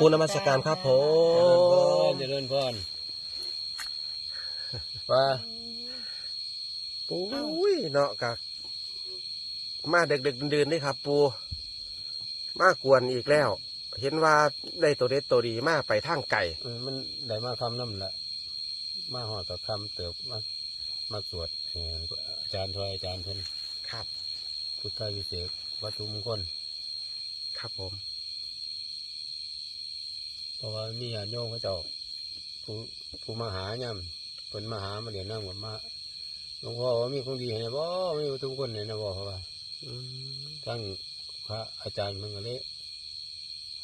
ปูนมัสการครับผเจริญพมรเจริญพรว่าปูอุ้ยเนาะกะมาเด็กเด็กๆดื่นๆนี่ครับ ปู มากวนอีกแล้ว เห็นว่าได้ตัวเด็ดตัวดีมากไปทางไก่เออมันได้มาคำน้ำละมาหอดกับคำเติบมามาสวดเอ่ออาจารย์ทอยอาจารย์เพิ่นครับ พุทธวิเศษวัตถุมงคลครับผมเพ ราะว่ามีญาติโยมเขาเจ้าผู้ผู้มาหาย่ำเพิ่นมาหามาเดี๋ยวนั่งหมดมาหลวงพ่อว่ามีของดีเนี่ยบ่มีวัตถุมงคลเนี่ยนะบ่เพราะว่าอืมทั้งพระอาจารย์มันก็เลย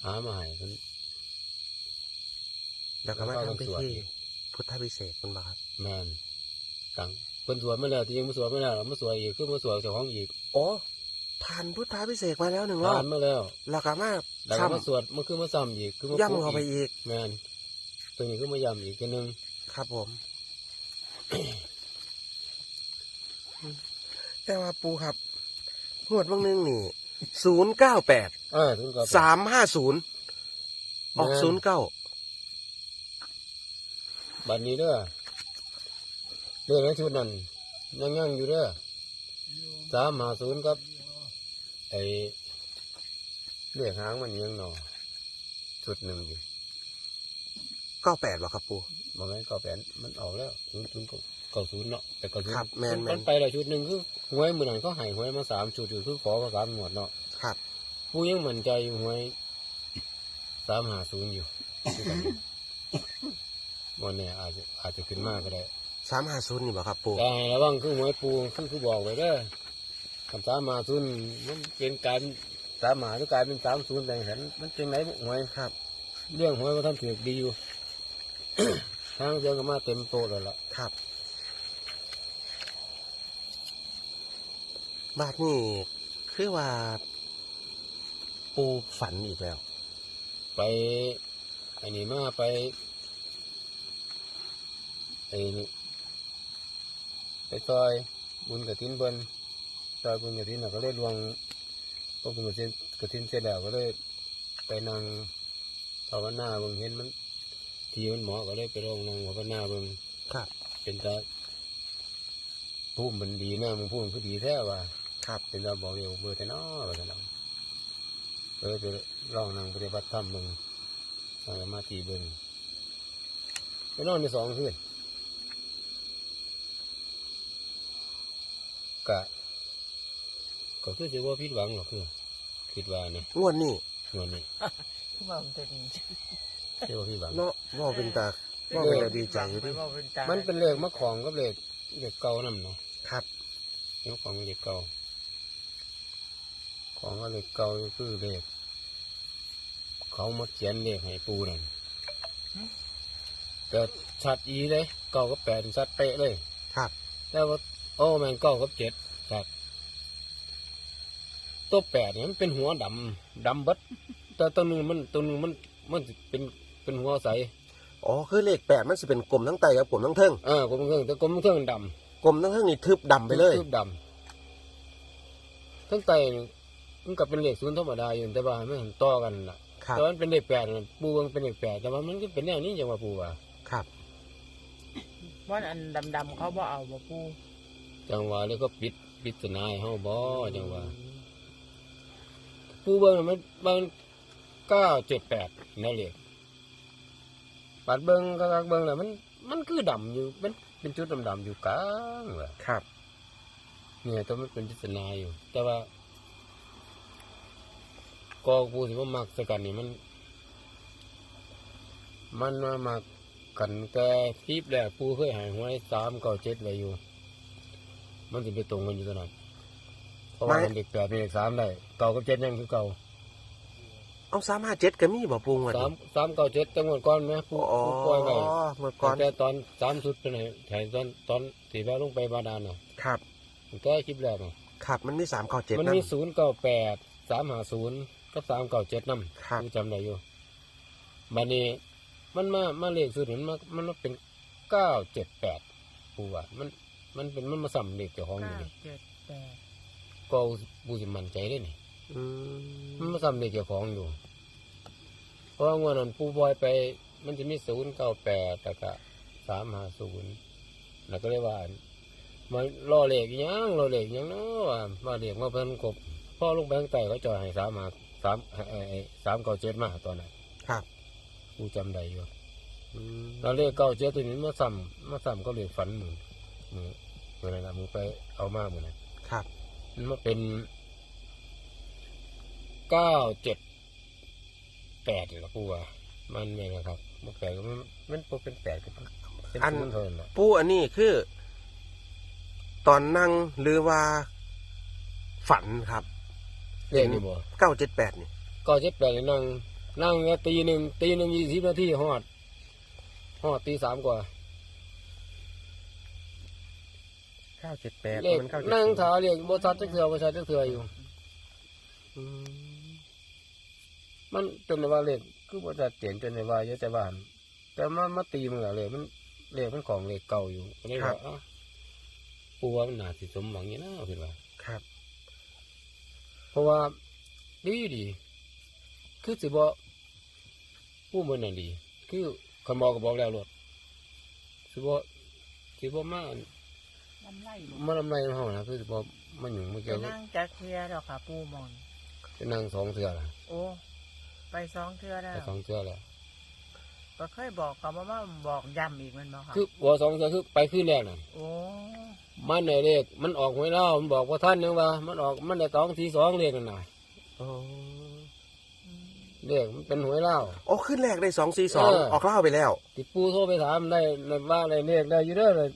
หามาให้เพิ่นแล้วก็มาแล้วก็ทำพิสวดธีอีกพุทธวิเศษคุณบาครับแมนตังเพิ่นสวดมาแล้วที่ยังมาสวดมาแล้วมาสวดอีกคือมาสวดเจ้าของอีก โอ้ ผ่านพุทธวิเศษมาแล้วหนึ่งรอผ่าบนมาแล้วแล้วก็มาแล้วก็ซ้มาสวดมันคือมาซ้ำอีกคือมาำย่ำเข้าไปอีกแมนตัวนี้ก็มาย้ำอีกตัวหนึงครับผม แต่ว่าปูครับงวดบางนึงนี่ศูนย์เก้าแปดเออถึงก็สามห้าศูนย์ออกศูนย์เก้าบัดนี้เด้อเรื่องในชุดนั้นยังยังอยู่เด้อสามหาศูนย์ครับ ไอเรียกหางมันยังหนอชุดหนึ่งอยู่เก้าแปดหรอครับปูบางไงก็แผนมันออกแล้วศูนย์ศูนย์เก้าศูนย์เนาะแต่เก้าศูนย์ครับแม่นๆมันไปแล้วชุดหนึ่งคือหวยมือนั้นเขาใหายหวยมาสามชุดอยู่คือขอมาสามหมวดเนาะครับผู้ยังมั่นใจอยู่หวยสามหาศูนย์อยู่คือกันอยู่วันนี้อาจจะอาจจะขึ้นมากก็ได้สามห้าศูนย์นี่บ่ครับปู แต่ให้ระวังคือหวยปูคือคือบอกไว้เด้อ คำสามหาศูนย์มันเป็นการสามหาหรือกลายเป็นสามศูนย์แต่เห็นมันเป็นไหนหวยครับ เรื่องหวยว่าท่านถือดีอยู่ ทางเดียวก็มาเต็มโตะเลยล่ะครับ บาทนี่คือว่า ปูฝันอีกแล้ว ไปไอ้นี่มาไปไอ้นี่ไปซอยบุญกระถินเพิ่น ซอยบุญกระถินน่ะก็เลยรวงพวกบุญกระถินกระถินเสร็จแล้วก็เลยไปนั่งภาวนาเบิ่งเห็นมัน ทีมันเหมาะก็เลยไปลองนั่งภาวนาเบิ่งครับ เป็นตาผู้มันดีนะมึงพูดมันคือดีแท้ว่ะครับ เป็นตาบอกเดียวเบอร์แต่น้อว่าแต่น้อก็เลยไปลองนั่งปฏิบัติธรรมเบิ่งนั่งสมาธิเบิ่งไปนอนในสองคืนกะ ก็คือจะว่าผิดหวังหรอกคือคิดว่านะงวดนี้งวดนี้คือว่ามันจะดีจะว่าผิดหวังเนาะว่าเป็นตาว่าเป็นตาดีใจอยู่ดิว่าเป็นตามันเป็นเลขมะของกับเลขเลขเก่านั่นเนาะครับเลขของเลขเก่าของก็เลขเก่าคือเลขเขามาเขียนเลขให้ปูนั่นแต่ชัดอีเลยเก้ากับแปดชัดเป๊ะเลย ครับ แล้วว่าโอ้แมนเก้ากับเจ็ดครับ ตัวแปดเนี่ยมันเป็นหัวดำดำเบัดแต่ตัวหนึงมันตัวหนึงมันมันสิเป็นเป็นหัวใสอ๋อคือเลขแปดมันจะเป็นกลมทั้งไตกับกลมทั้งเทิงเออกลมเครื่องแต่กลมเครื่องมันดำกลมทั้งเทิงนี่ทึบดำไปเลยคืบดำทั้งไตนี่มันก็เป็นเลขศูนย์ธรรมดาอยู่แต่ว่าไม่เห็นต่อกันน่ะครับ แต่ว่ามันเป็นเลขแปดน่ะปูมันเป็นเลขแปดแต่ว่ามันก็เป็นแนวนี้จังว่าปูว่าครับ ว่าอันดำๆเขาบ่เอาบ่ปูจังว่าแล้วก็ปิดปิดสนายเฮาบ่จังว่า ปูเบิ่งน่ะมันมันเก้าเจ็ดแปดนั่นเลขปัดเบิ่งก็เบิ่งน่ะมัน มันคือดำอยู่เป็นเป็นจุดดำๆอยู่กลางว่ะครับ เนี่ยตัวมันเป็นพิจารณาอยู่ แต่ว่าก็ปูสิว่ามักสกันนี่มัน มันมามักกันแต่คลิปแรกปูเคยใหายหวยสามเก้าเจ็ดไว้อยู่ มันสิไปตรงกันอยู่ตอนนั้นเพ ราะว่ามันเด็กแปดเป็นเด็กสามได้เก่ากับเจ็ดยังคือเก่าเอาสามห้าเจ็ดก็มีบ่ปูงวดสามนี้สามเก้าเจ็ดจังหวัดก่อนไหมปูอ๋อปูปล่อยไว้เมื่อก่อนแต่ตอนสามสุดเป็นไงแถตอนตอนสี่แวลงไปบาดาลน่ะครับแต่คลิปแรกน่ะครับมันมีสามข้อเจ็ดมันนะมีศูนย์เก้าแปดสามหาศูนย์กับสามเก้าเจ็ดนั่ครับกูจำได้อยู่บัดนี้มันมามาเลขสุดมันมามันมาเป็นเก้าเจ็ดแปดปูว่ามันมันเป็นมันมาสัมเลขเจ้าของอยู่เก้านี่เจ็ดแปดก็ปูสิมั่นใจได้นี่อืมันมมาสัมเลขเจ้าของอยู่ เพราะราะว่างวดนั้นปูบอยไป มันจะมีศูนย์เก้าแปดแล้วก็สามห้าศูนย์แล้วก็เลยว่ามาล่อเหล็กอีหยังล่อเหล็กอีหยังเนาะว่ามาเหล็กมาเพิ่นกบพ่อลงไปข้างใต้เขาจอยให้สามมาสามไอ้ไอ้ไอ้สามเก้าเจ็ดมาตอนนั้นครับกูจำได้อยู่อืมแล้วเลขเก้าเจ็ดตัวนี้มาซ้ำมาซ้ำก็เลขฝันมึงมึงเมื่อนั้นนะมึงไปเอามาเมื่อนั้นครับ มันมาเป็นเก้าเจ็ดแปดเหรอกูว่ามันไม่นะครับมันแปดก็มันมันบ่เป็นแปดก็เป็นศูนย์เท่านั้นแหละปูอันนี้คือ ตอนนั่งหรือว่าฝันครับเลขนี่บ่เก้าเจ็ดแปดนี่เก้าเจ็ดแปดนี่นั่งนั่งแล้วตีหนึ่งตีหนึ่งยี่สิบนาทีฮอดฮอดตีสามกว่า เก้าเจ็ดแปดเลขมันเก้าเจ็ดนั่งถาเรียกบริษัทจักเถื่อบริษัทจักเถื่ออยู่อืมมันจนว่าเลขคือบริษัทเตียนจนว่าเยอะแต่ว่าแต่มามาตีมันอะเลยมันเลขมันของเลขเก่าอยู่ก็เลยว่าเอ้าปูว่ามันน่าสิสมหวังอย่างนั้นคือว่าครับ เพราะว่าดีดีคือสิบ่ผู้มันนั่นดี คือคำบอกก็บอกแล้วรถสิบ่สิบ่มา น้ำไหลบ่มาทำไรในห้องนะคือสิบ่มันอยู่เมื่อไปกี้นั่งจักเทือดอกค่ะ ปูมอนจะนั่งสองเทื่อละโอ้ ไปสองเทือแล้ไปวสองเทื่อแล้วก็เคยบอกเขามาว่าบอกย้ำอีกแมันบอกค่ะคือบ่สองเทื่อคือไปขึ้นแรกน่ะ โอ้มันในเลขมันออกหวยเล่ามันบอกว่าท่านยังว่า มันออกมันได้สองทีสองเลขนั่นน่ะอ๋ออืมเลขมันเป็นหวยเล่า โอ้ขึ้นแรกได้สองสี่สองเออ ออกเล่าไปแล้ว ติปูโทรไปถามได้ได้ว่าอะไรเลขได้อยู่เด้อเลย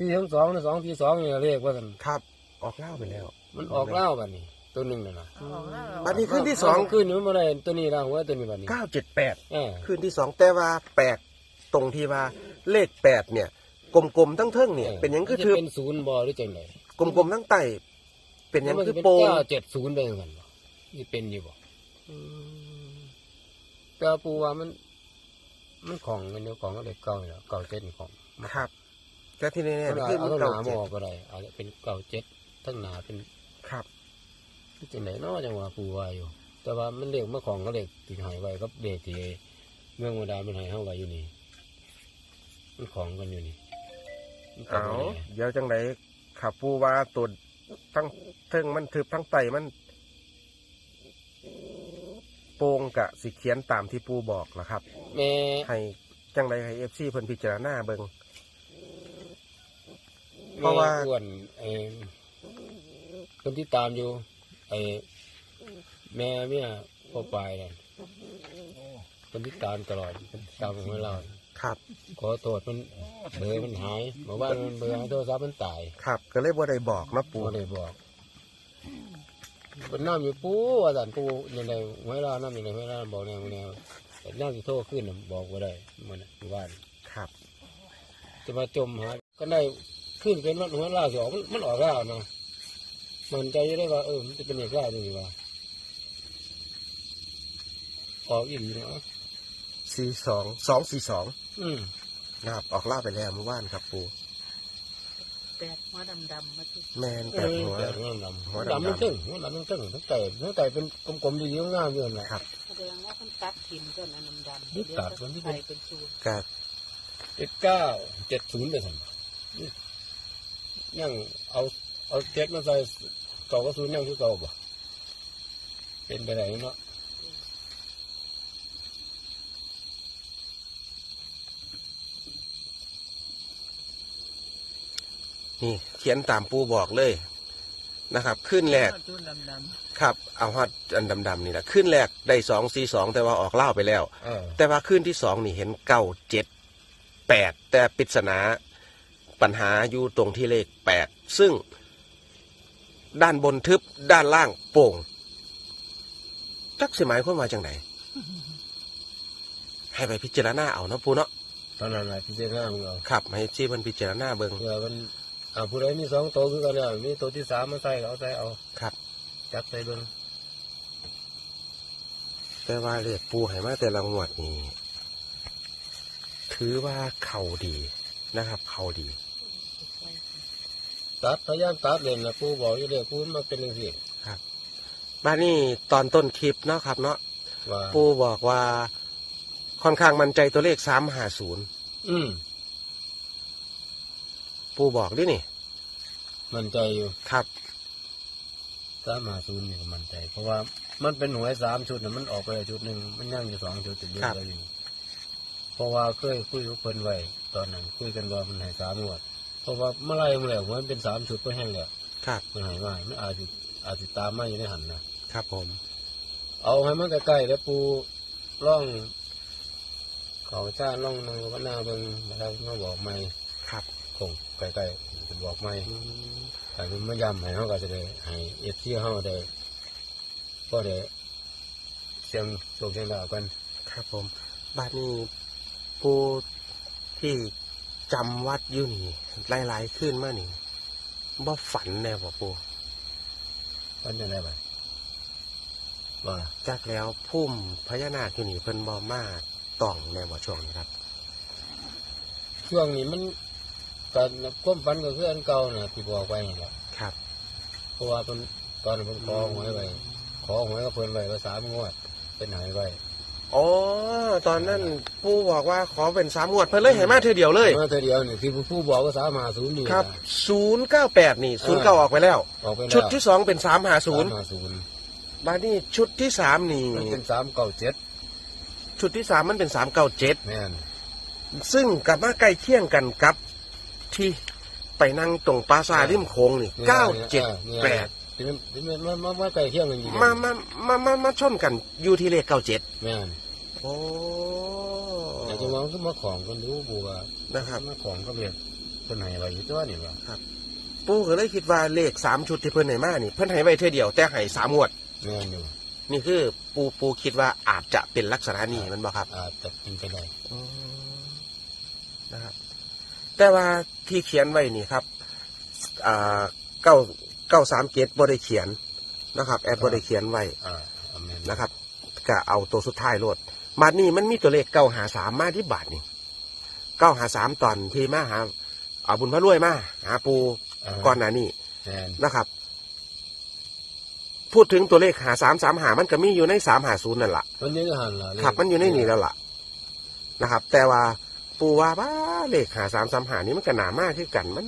สี่ทั้งสองสองทีสองเนี่ยเลขว่ากันครับ ออกเล่าไปแล้วมันออกเล่าบัดนี้ ตัวหนึ่งน่ะนะเอาออกแล้วเหรอบัดนี้ขึ้นที่สองขึ้นมันมาได้ตัวนี้ละหัวตัวนี้บัดนี้เก้าเจ็ดแปดเออขึ้นที่สองแต่ว่าแปลกตรงที่ว่าเลขแปดเนี่ย กลมๆทั้งเทิงเนี่ย เป็นหยังคือมันจะถือเป็นศูนย์บ่หรือจังไดกลมๆทั้งไตเป็นหยังมันคืจะอเป็นโปงเก้าเจ็ดศูนย์ได้เหมือนกันบ่นี่เป็นอยู่บ่อืมแต่ว่าปูว่ามัน มันของกันเดียวของก็เลยเก่าอยู่แล้วเก่าเจ็ดนี่ของ ครับ แต่ที่แน่เอาๆคือเอามันหเก้านาหมเจ็ดอก็ได้อาจจะเป็นเก่าเจ็ดทั้งหนาเป็นครับ จังไหนเนาะจังหวะปูว่าอยู่ แต่ว่ามันเรียกเมื่อของก็เรียกติดหายไว้ก็เด็กที่เมืองวดามันหายเข้าไว้อยู่นี่มันของกันอยู่นี่มันป็นเอาไปได้ไงเดี๋ยวจังไหนขับปูว่าตัวทั้งเทิงมันทึบทั้งไตมัน โปงกะสิเขียนตามที่ปูบอกล่ะครับ แม่ ให้จังไรให้เอฟซีเพิ่นพิจารณาเบิง เพแม่ราะว่า อ้วนไอ้คนที่ตามอยู่ ไอ้แม่เนี่ยพ่อปลายเนี่ยคนที่ตามตลอดคนที่ตามของเราครับ ขอโทษมันเบอร์มันหายบอกว่ามันเบอร์หายโทรศัพท์มันตายครับ ก็เลยบ่ได้บอกเนาะปูปูเลยบอกเป็นน้ำอยู่ปูว่าสันปูยังไงหวยลาน้ำยังไงหวยลาบอกแนวแนวแต่น้ำที่โทรขึ้นน่ะบอกว่าได้มันน่ะอยู่บ้านครับ จะมาจมหาก็ได้ ขึ้นเป็นวันหวยลาสออกมันมันออกแล้วเนาะมันใจจะได้ว่าเออมันจะเป็นเอกลาจริงว่าออกอีกเนาะสี่สองสองสี่สองอืมนะครับออกล่าไปแล้วเมื่อวานครับปูแปดหัวดำๆมาที่แมนเอแปดอหัวแต่หัวดำหัหัววดำดำมันตึงหัวดำมันตึงทั้งแต่ทั้งแต่เป็นกลมๆดีๆงามๆอยู่นั่นแหละครับแสดงว่าคนตัดถิ่นกันอันดำๆนี่ตัดมันที่เป็นใส่เป็นสูตรกับเจ็ดเก้าเจ็ดศูนย์ไปสั่น ยังเอาเอาเจ็ดมาใส่เก่าก็ศูนย์ยังคือเก่าบ่เป็นไปไหนเนาะนี่เขียนตามปูบอกเลยนะครับ ขึ้นแรกจุดดำครับเอาฮอดอันดำๆนี่แหละขึ้นแรกได้สองสี่สองแต่ว่าออกเล่าไปแล้วเออแต่ว่าขึ้นที่สองนี่เห็นเก้าเจ็ดแปดแต่ปริศนา ปัญหาอยู่ตรงที่เลขแปดซึ่งด้านบนทึบด้านล่างโป่ง จักสิหมายความว่าจังไหนให้ไปพิจารณาเอาเนาะปูเนาะตอนนั้นแหละพิจารณามึงเอาครับให้ซีเพิ่นพิจารณาเบิงเผื่อมันอ่าผู้ใดมีสองตัวคือกันเนี่ยมีตัวที่สามมาใส่ก็เอาใส่เอาครับ จับใส่เบิ้งแต่ว่าเลขปูให้มาแต่ละงวดนี่ถือว่าเข่าดีนะครับ เข่าดี ตัดพยายามตัดเลยนะปูบอกอยู่เด้อปูมันมาเป็นจังซี่บ้านนี้ตอนต้นคลิปเนาะครับ เนาะว่าปูบอกว่าค่อนข้างมั่นใจตัวเลขสามห้าศูนย์อืมปูบอกดินี่มั่นใจอยู่ครับสามหาศูนย์นี่ก็มั่นใจ เพราะว่ามันเป็นหวยสามชุดนะมันออกไปแล้วชุดหนึ่งมันยังอยู่สองชุดติดเยครัอะบเลยอยู่เพราะว่าเคยคุยกับเพิ่นไว้ตอนนั้นคุยกันว่ามันให้สามงวด เพราะว่าเมื่อไรเมื่อไหร่มันเป็นสามชุดก็แห้งแล้วครับ มันหายมามันอาจจะอาจจะตามมาอยู่ในหันนะครับผม เอาให้มันใกล้ๆแล้วปูร่องเขาจ้าร่องนางวัฒนาเบิ่งแล้วมาบอกไม่ครับคงใกล้ๆจะบอกไม่แต่มันไม่ย้ำให้เขาก็จะได้ให้เอฟซีเขาได้ก็ได้เสียงโชคเสียงดาวกัน ครับผมบ้านนี้ปูที่ จำวัดอยู่นี่หลายๆขึ้นมานี่บ่ฝันแน่บ่ปูกันยังไงบ้างว่าจากแล้วพุ่มพญานาคอยู่นี่เพิ่นบ่มาต้องแน่บ่ช่วงนี้ครับ ช่วงนี้มันการก้มฟันก็คืออันเก่าน่ะที่บอกไว้นี่แหละครับเพราะว่าเพิ่นตอนนั้นเพิ่นขอหวยไว้ขอหวยกับเพิ่นไว้ว่าสามงวดเป็นหายไว้ อ๋อตอนนั้นปูบอกว่าขอเป็นสามงวดเพิ่นเลยให้มาเธอเดียวเลยมาเธอเดียวนี่ที่ผู้บอกว่าสามหาศูนย์นี่ครับน่ะศูนย์เก้าแปดนี่ศูนย์เก้าออกไปแล้ว ออกไปแล้วชุดที่สองเป็นสามหาศูนย์สามห้าศูนย์บ้านนี้ชุดที่สามนี่มันเป็นสามเก้าเจ็ดชุดที่สามมันเป็นสามเก้าเจ็ดแม่นซึ่งกับมาใกล้เคียงกันกับที่ไปนั่งตรงปราสาทริมโค้งนี่เก้าเจ็ดแปดที่ มันที่มันมันมันมันใกล้เคียงกันอยู่มามามามามาชนกันอยู่ที่เลขเก้าเจ็ดแม่นโอ้แต่จังหวะมันก็มาของกันดูบัวนะครับมาของก็เรียกเป็นไหนไว้อยู่ตัวนี่ว่าปู่ก็เลยคิดว่าเลขสามชุดที่เพิ่นให้มานี่ เพิ่นให้ไว้เท่อเดียวแต่ให้สามงวดแม่นอยู่นี่คือปูปูคิดว่าอาจจะเป็นลักษณะนี้แมันบ่ครับ อาจจะเป็นไปได้นะครับแต่ว่าที่เขียนไว้นี่ครับอ่าเก้า เก้าสามเจ็ดบ่ได้เขียนนะครับ แอดบ่ได้เขียนไว้อ่าอาเมนนะครับก็เอาตัวสุดท้ายโลดบาทนี้มันมีตัวเลขเก้าหาสามมาที่บาทนี่เก้าหาสามตอนที่มาหาเอาบุญพระรวยมาหาปูาก่อนหน้านี้แม่นนะครับ พูดถึงตัวเลขหาสามสามหามันก็มีอยู่ในสามหาศูนย์นั่นแหละ มันอยืนหันล่ะครับมันอยู่ในนี่แล้วล่ะนะครับ แต่ว่าปูว่าบ้าเลขหาสามสามหานี้มันก็หนามากที่กันมัน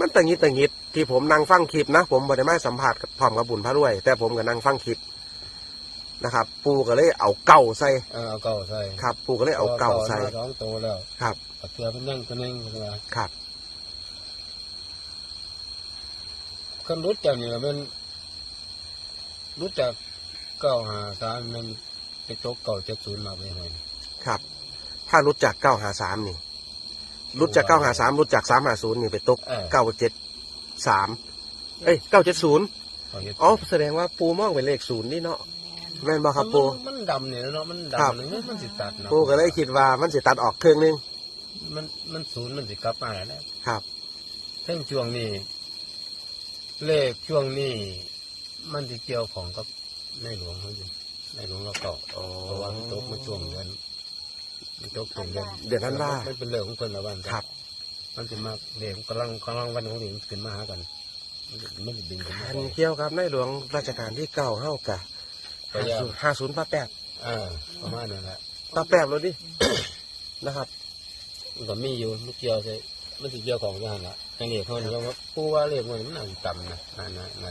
มันตังงิดตังงิด ที่ผมนั่งฟังคลิปนะ ผมบไดมาสัมผัสกับพร้อมกับบุญพระรวย แต่ผมก็นั่งฟังคลิปนะครับ ปูก็เลยเอาเก่าใส่เออเอาเก่าใส่ครับ ปูก็เลยเอาเก่าใส่มสองโตแล้วครับเอาเกลือเป็นยังตัวหนึงใช่ไหมครับคนรู้จักนี่ก็มันรู้จักเก้าหาสามมันไปตกเก่าเจ็ดศูนย์มาไปหน่อยครับ ถ้ารู้จักเก้าหาสามนี่รู้จักเก้าหาสามรู้จักสามหาศูนย์นี่ไปตกเออเก้าเจ็ด สามเอ้ยเก้าเจ็ดศูนย์เอาเฮ็ดอ๋อแสดงว่าปูมองเป็นเลขศูนย์นี่เนาะแม่นบ่ครับปูมันมันดำเนี่ยเนาะมันครับดำเนี่ยมันสิตัดเนาะปูก็เลยคิดว่ามันสิตัดออกเครื่องนึงมันมันศูนย์มันสิกลับมาแล้วครับเรื่องช่วงนี้ เลขช่วงนี้มันจะเกี่ยวของกับในหลวงเขาอยู่ในหลวงเราเก่าอ๋อเพราะว่ามันตกมาช่วงเดือนมันตกช่วงเดือนเดือนธันวามันเป็นเรื่องของคนละวันครับ มันจะมาเรียกกำลังกำลังวันของเด็กขึ้นมาหากันมันจะมันจะบินขึ้นมาอันเกี่ยวกับในหลวงรัชกาลที่เก้าเฮากะพยายามห้าศูนย์ป้าแปดอ่าประมาณนั้นแหละป้าแปดเลยดินะครับมันก็มีอยู่มันเกี่ยวใช่มันจะเกี่ยวของกันละไอ้เนี่ยเขาเนี่ยว่าผู้ว่าเลขมันมันน่าจะต่ำนะน่าน่าน่า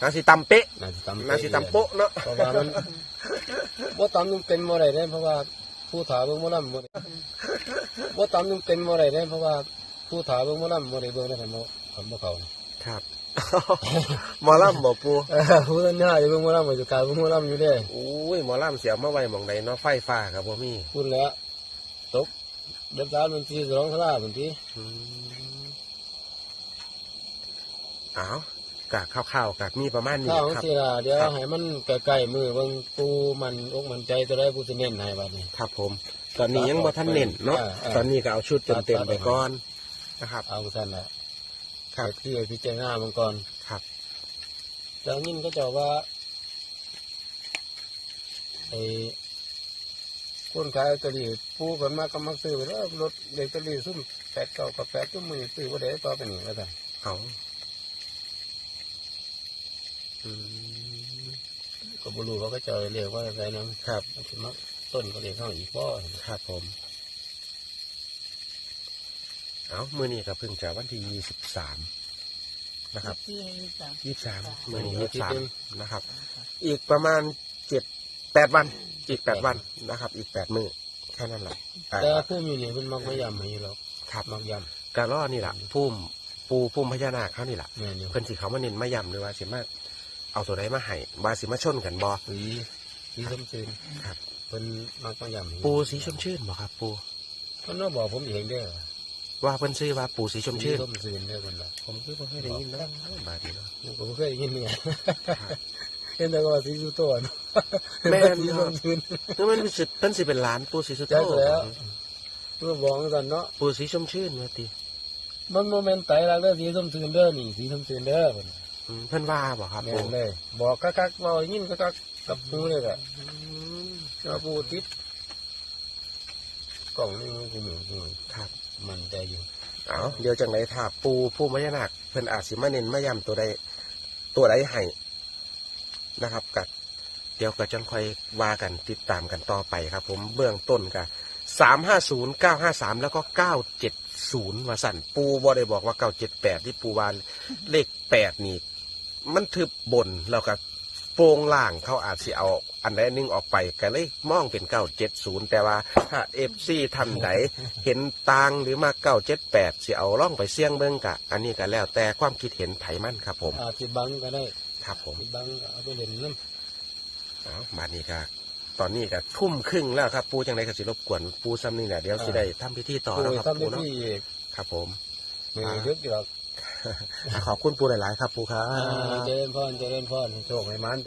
นาสิตำเป๊ะน่าจะต่ำนาสิตำโป๊ะเนาะเพราะว่ามันบ่ต่ำจนเป็นบ่ได้เด้เพราะว่าผู้ถาเบิ่งบ่นำบ่ได้บ่ต่ำจนเป็นบ่ได้เด้เพราะว่า ผู้ถาเบิ่งบ่นำบ่ได้เบิ่งได้คันบ่คันบ่เขาครับหมอลำบ่ปูเออผู้นั้นน่าจะเบิ่งบ่นำบ่จะกลายเบิ่งบ่นำอยู่เด้อุ้ยหมอลำเสียมาไว้หมองใดเนาะไฟฟ้ากับบ่มีพูดแล้วตกเดือนสามวันที่สองคลาวันที่อืมอ้าวกะข้าวๆกะมีประมาณนี้ข้าวของครับศิลาเดี๋ยวครับ ให้มันใกล้ๆมือเบิ่งปูมันอกมันใจตัวได้ผู้สิเน้นให้บัดนี้ ครับผม ตอนนี้ยังบ่ทันเน้นเนาะ อ่าอ่าตอนนี้ก็เอาชุดเต็มๆไปก่อน นะครับ เอาซั่นน่ะครับที่พิจารณามันก่อนครับแต่ยินก็จะว่าไอ้คนขายลอตเตอรี่ปูกันมาก็มักซื้อไปแล้วรถลอตเตอรี่ซุ่มแปดเก้ากับแปดจุ่มมือซื้อว่าได้ต่อไปนี่ว่าซั่นเอาอืมก็บ่รู้ว่าก็จะเรียกว่าอะไรนะครับมันสิมักต้นก็เลยเข้าอีกบ่ครับผม เอามือนี้ก็เพิ่งจะวันที่ยี่สิบสามนะครับที่ให้ยี่สามยี่สามค่ะมือนี้ยี่สามนะครับ อีกประมาณเจ็ดแปดวัน อีกแปดวันนะครับ อีกแปดมือแค่นั้นแหละอ่าแต่พุ่มอยู่นี่มันมักไม่ยำให้หรอกครับมักยกะล่อนี่แหละพุ่มปูพุ่มพญานาคเขานี่แหละำแม่นอยู่เพิ่นสิเขามาเน้นมาย้ำหรือว่าสิมาเอาตัวใดมาให้ว่าสิมาชนกันบ่สีสีส้มซื่นครับเพิ่นมักไม่ยำให้ปูสีชมชื่นบ่ครับ ปูเพิ่นน่าบอกผมเองเด้อ ว่าเพิ่นชื่อว่าปูสีชมชื่นส้มซื่นเด้อเพิ่นว่าผมคือบ่เคยได้ยินเนาะบาดนี้เนาะผมก็เคยได้ยินเนี่ยครับเห็นแต่ก็ว่าสีสุโตนแม่นสีเนาะส้มซื่นคือมันสิเพิ่นสิเป็นหลานปูสีสุโธจักแล้วเพื่อบอกกันเนาะปูสีชมชื่นว่าติมันโมเมนต์ไตรักเด้อสีส้มซื่นเด้อนี่สีส้มซื่นเด้อเพิ่นอืมเพิ่นว่าบ่ครับแม่ปูนเลย บอกกักๆเว้ายินกักๆกับปูเลยก็อืมว่าปูติดกล่องนี่มันกูเหมือนกูครับ มันใจอยู่เอาเดี๋ยวจังไดถ้าปูผู้พญานาคเพิ่นอาจสิมาเน้นมาย้ำตัวใดตัวใดให้นะครับกับเดี๋ยวก็จังค่อยว่ากันติดตามกันต่อไปครับ ผมเบื้องต้นก็สามห้าศูนย์เก้าห้าสามแล้วก็เก้าเจ็ดศูนย์ว่าสั่นปูบ่ได้บอกว่าเก้าเจ็ดแปดที่ปูวานเลขแปดนี่ มันทึบบนแล้วก็ โปรงล่างเขาอาจสิเอาอันใดอันหนึงออกไปก็เลยมองเป็นเก้าเจ็ดศูนย์แต่ว่าถ้าเอฟซีท่านใดเห็นต่างหรือมาเก้าเจ็ดแปดสิเอาล่องไปเสี่ยงเบิ่งกะ อันนี้ก็แล้วแต่ความคิดเห็นไผมันครับผมอาจสิบังก็ได้ครับผม สิบังก็เอาไปเล่นน้เอามานี่ก็ตอนนี้ก็ทุ่มครึ่งแล้วครับ ปูจังไดก็สิรบกวนปูซ้ำนี่แหละเดี๋ยวสิได้ทำพิธีำต่อปูแล้วครับทำปูได้เนาะที่อีกครับผม มือดึกอยู่หรอก ขอบคุณปูหลาย ๆ ครับปูครับ เจริญพรเจริญพรโชคให้มัน